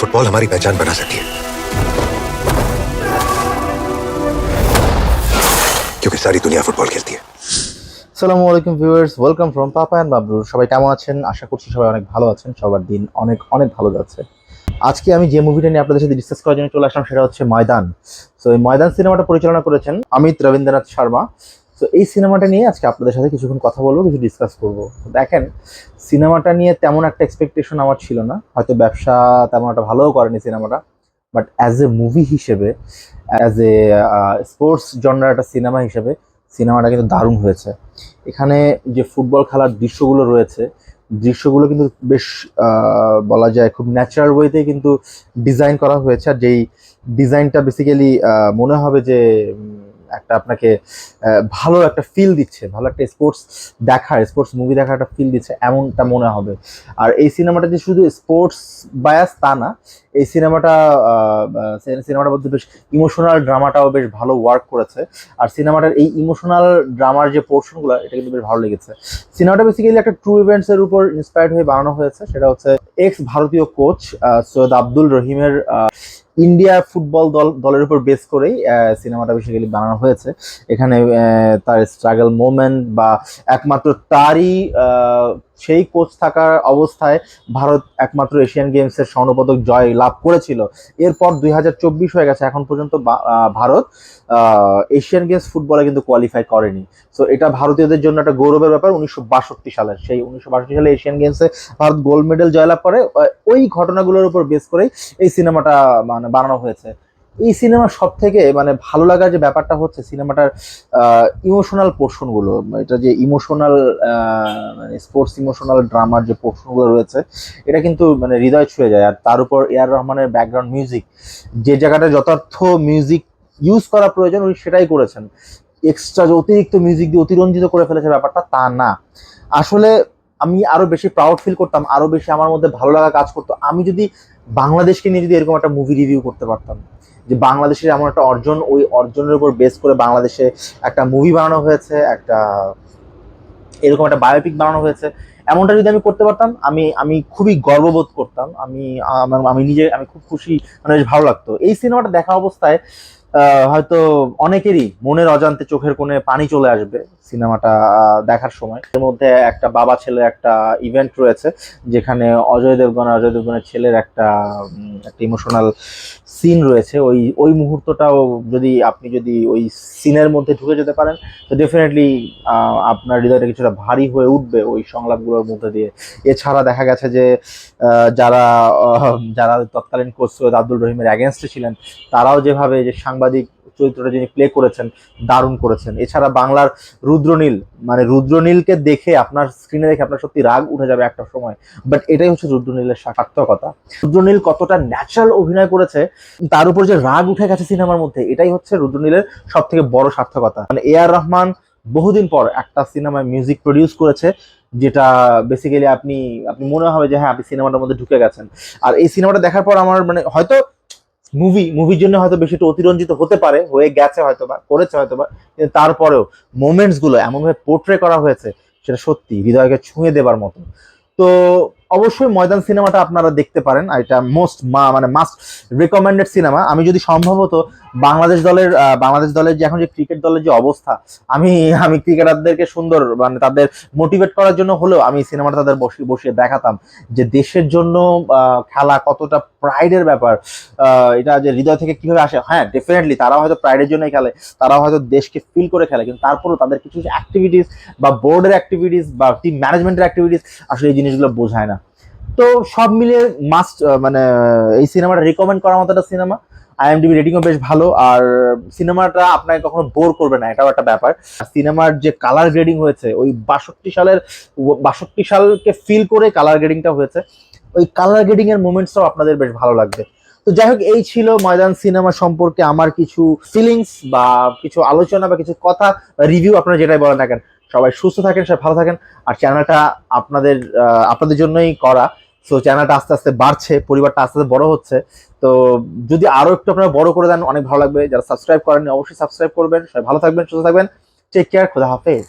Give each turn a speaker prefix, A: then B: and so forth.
A: Football हमारी पहचान बना सकती है क्योंकि सारी दुनिया फुटबॉल खेलती है
B: আসসালামু আলাইকুম viewers welcome from papa and বাবরুর সবাই কেমন আছেন আশা করছি সবাই অনেক ভালো আছেন সবার দিন অনেক অনেক ভালো যাচ্ছে আজকে আমি যে মুভিটা নিয়ে আপনাদের সাথে ডিসকাস করার জন্য চলে আসলাম সেটা হচ্ছে ময়দান সো এই ময়দান সিনেমাটা পরিচালনা করেছেন অমিত রবীন্দ্রনাথ শর্মা তো এই সিনেমাটা নিয়ে আজকে আপনাদের সাথে কিছুক্ষণ কথা বলব, কিছু ডিসকাস করব। দেখেন সিনেমাটা নিয়ে তেমন একটা এক্সপেকটেশন আমার ছিল না। হয়তো ব্যবসা তেমন একটা ভালোও করেনি সিনেমাটা বাট অ্যাজ এ মুভি হিসেবে অ্যাজ এ স্পোর্টস জনরার একটা সিনেমা হিসেবে সিনেমাটা কিন্তু দারুণ হয়েছে। এখানে যে ফুটবল খেলার দৃশ্যগুলো রয়েছে, দৃশ্যগুলো কিন্তু বেশ বলা যায় খুব ন্যাচারাল ওয়েতে কিন্তু ডিজাইন করা হয়েছে। আর যেই ডিজাইনটা বেসিক্যালি মনে হবে যে একটা আপনাকে ভালো একটা ফিল দিচ্ছে, ভালো একটা স্পোর্টস দেখার স্পোর্টস মুভি দেখার একটা ফিল দিচ্ছে, এমনটা মনে হবে। আর এই সিনেমাটা যে শুধু স্পোর্টস বায়াস তা না এই সিনেমাটা সিনেমাটার মধ্যে বেশ ইমোশনাল ড্রামাটাও বেশ ভালো ওয়ার্ক করেছে। আর সিনেমাটার এই ইমোশনাল ড্রামার যে পোর্শনগুলো এটা কিন্তু বেশ ভালো লেগেছে। সিনেমাটা বেসিক্যালি একটা ট্রু ইভেন্টস এর উপর ইন্সপায়ার্ড হয়ে বানানো হয়েছে। সেটা হচ্ছে এক্স ভারতীয় কোচ সৈয়দ আব্দুল রহিমের ইন্ডিয়া ফুটবল দল, দলের উপর বেস করেই সিনেমাটা বেসিক্যালি বানানো হয়েছে। এখানে তার স্ট্রাগল মোমেন্ট বা একমাত্র তারই সেই কোচ থাকার অবস্থায় ভারত একমাত্র এশিয়ান গেমসের স্বর্ণপদক জয় লাভ করেছিল। এরপর দুই হাজার চব্বিশ হয়ে গেছে, এখন পর্যন্ত ভারত এশিয়ান গেমস ফুটবলে কিন্তু কোয়ালিফাই করেনি। সো এটা ভারতীয়দের জন্য একটা গৌরবের ব্যাপার, উনিশশো বাষট্টি সালের। সেই উনিশশো বাষট্টি সালে এশিয়ান গেমসে ভারত গোল্ড মেডেল জয়লাভ করে। ওই ঘটনাগুলোর উপর বেস করেই এই সিনেমাটা মানে বানানো হয়েছে। এই সিনেমার সব থেকে মানে ভালো লাগার যে ব্যাপারটা হচ্ছে সিনেমাটার ইমোশনাল পোর্শনগুলো এটা যে ইমোশনাল মানে স্পোর্টস ইমোশনাল ড্রামার যে পোর্শনগুলো রয়েছে, এটা কিন্তু মানে হৃদয় ছুঁয়ে যায়। আর তার উপর এ আর রহমানের ব্যাকগ্রাউন্ড মিউজিক যে জায়গাটা যথার্থ মিউজিক ইউজ করা প্রয়োজন, উনি সেটাই করেছেন। এক্সট্রা যে অতিরিক্ত মিউজিক দিয়ে অতিরঞ্জিত করে ফেলেছে ব্যাপারটা, তা না। আসলে আমি আরও বেশি প্রাউড ফিল করতাম, আরও বেশি আমার মধ্যে ভালো লাগা কাজ করতো। আমি যদি বাংলাদেশকে নিয়ে যদি এরকম একটা মুভি রিভিউ করতে পারতাম যে বাংলাদেশের এমন একটা অর্জন, ওই অর্জনের উপর বেস করে বাংলাদেশে একটা মুভি বানানো হয়েছে, একটা এরকম একটা বায়োপিক বানানো হয়েছে। এমনটা যদি আমি করতে পারতাম, আমি আমি খুবই গর্ববোধ করতাম। আমি, আমার, আমি নিজে, আমি খুব খুশি মানে বেশ ভালো লাগতো। এই সিনেমাটা দেখা অবস্থায় হয়তো অনেকেরই মনের অজান্তে চোখের কোণে পানি চলে আসবে সিনেমাটা দেখার সময়। এর মধ্যে একটা বাবা ছেলে একটা ইভেন্ট রয়েছে, যেখানে অজয় দেবগন অজয় দেবগনের ছেলের একটা একটা ইমোশনাল সিন রয়েছে। ওই ওই মুহূর্তটাও যদি আপনি যদি ওই সিনের মধ্যে ঢুকে যেতে পারেন, তো ডেফিনেটলি আপনার হৃদয়টা কিছুটা ভারী হয়ে উঠবে ওই সংলাপগুলোর মধ্যে দিয়ে। এছাড়া দেখা গেছে যে যারা যারা তৎকালীন কোচ সৈয়দ আব্দুল রহিমের অ্যাগেনস্টে ছিলেন, তারাও যেভাবে যে সাংবাদিক চরিত্রটা যিনি প্লে করেছেন, দারুণ করেছেন। এছাড়া বাংলার রুদ্রনীল মানে রুদ্রনীলকে দেখে আপনার স্ক্রিনে দেখে আপনার সত্যি রাগ উঠে যাবে একটা সময়। বাট এটাই হচ্ছে রুদ্রনীলের সার্থকতা। রুদ্রনীল কতটা ন্যাচারাল অভিনয় করেছে, তার উপর যে রাগ উঠে গেছে সিনেমার মধ্যে, এটাই হচ্ছে রুদ্রনীলের সব থেকে বড় সার্থকতা। মানে এ আর রহমান বহুদিন পর একটা সিনেমায় মিউজিক প্রডিউস করেছে, যেটা বেসিক্যালি আপনি আপনি মনে হবে যে হ্যাঁ আপনি সিনেমাটার মধ্যে ঢুকে গেছেন। আর এই সিনেমাটা দেখার পর আমার মানে হয়তো মুভি মুভির জন্য হয়তো বেশি একটু অতিরঞ্জিত হতে পারে, হয়ে গেছে হয়তো বা করেছে হয়তো বা কিন্তু তারপরেও মোমেন্টসগুলো এমনভাবে পোর্ট্রে করা হয়েছে, সেটা সত্যি, হৃদয়কে ছুঁয়ে দেবার মতো। তো অবশ্যই ময়দান সিনেমাটা আপনারা দেখতে পারেন এটা মোস্ট মা মানে মাস্ট রেকমেন্ডেড সিনেমা আমি যদি সম্ভবত বাংলাদেশ দলের বাংলাদেশ দলের যে এখন যে ক্রিকেট দলের যে অবস্থা, আমি আমি ক্রিকেটারদেরকে সুন্দর মানে তাদের মোটিভেট করার জন্য হলেও আমি সিনেমাটা তাদের বসিয়ে বসিয়ে দেখাতাম। যে দেশের জন্য খেলা কতটা প্রাইডের ব্যাপার এটা যে হৃদয় থেকে কীভাবে আসে হ্যাঁ ডেফিনেটলি তারাও হয়তো প্রাইডের জন্যই খেলে, তারাও হয়তো দেশকে ফিল করে খেলে, কিন্তু তারপরেও তাদের কিছু অ্যাক্টিভিটিস বা বোর্ডের অ্যাক্টিভিটিস বা টিম ম্যানেজমেন্টের অ্যাক্টিভিটিস আসলে এই জিনিসগুলো বোঝায় না। তো সব মিলিয়ে মাস্ট মানে এই সিনেমাটা রিকমেন্ড করার মতো একটা সিনেমা আইএমডিবি রেটিংও বেশ ভালো, আর সিনেমাটা আপনাকে কখনো বোর করবে না, এটাও একটা ব্যাপার। সিনেমার যে কালার গ্রেডিং হয়েছে, ওই বাষট্টি সালের বাষট্টি সালকে ফিল করে কালার গ্রেডিংটা হয়েছে, ওই কালার গ্রেডিং এর মোমেন্টসটাও আপনাদের বেশ ভালো লাগবে। তো যাই হোক, এই ছিল ময়দান সিনেমা সম্পর্কে আমার কিছু ফিলিংস বা কিছু আলোচনা বা কিছু কথা রিভিউ আপনারা যেটাই বলেন না কেন। সবাই সুস্থ থাকেন, সবাই ভালো থাকেন, আর চ্যানেলটা আপনাদের আপনাদের জন্যই করা। সো চ্যানেলটা আস্তে আস্তে বাড়ছে, পরিবারটা আস্তে আস্তে বড় হচ্ছে। তো যদি আরও একটু আপনারা বড় করে দেন, অনেক ভালো লাগবে। যারা সাবস্ক্রাইব করেন অবশ্যই সাবস্ক্রাইব করবেন। সবাই ভালো থাকবেন, সুস্থ থাকবেন। টেক কেয়ার খোদা হাফেজ।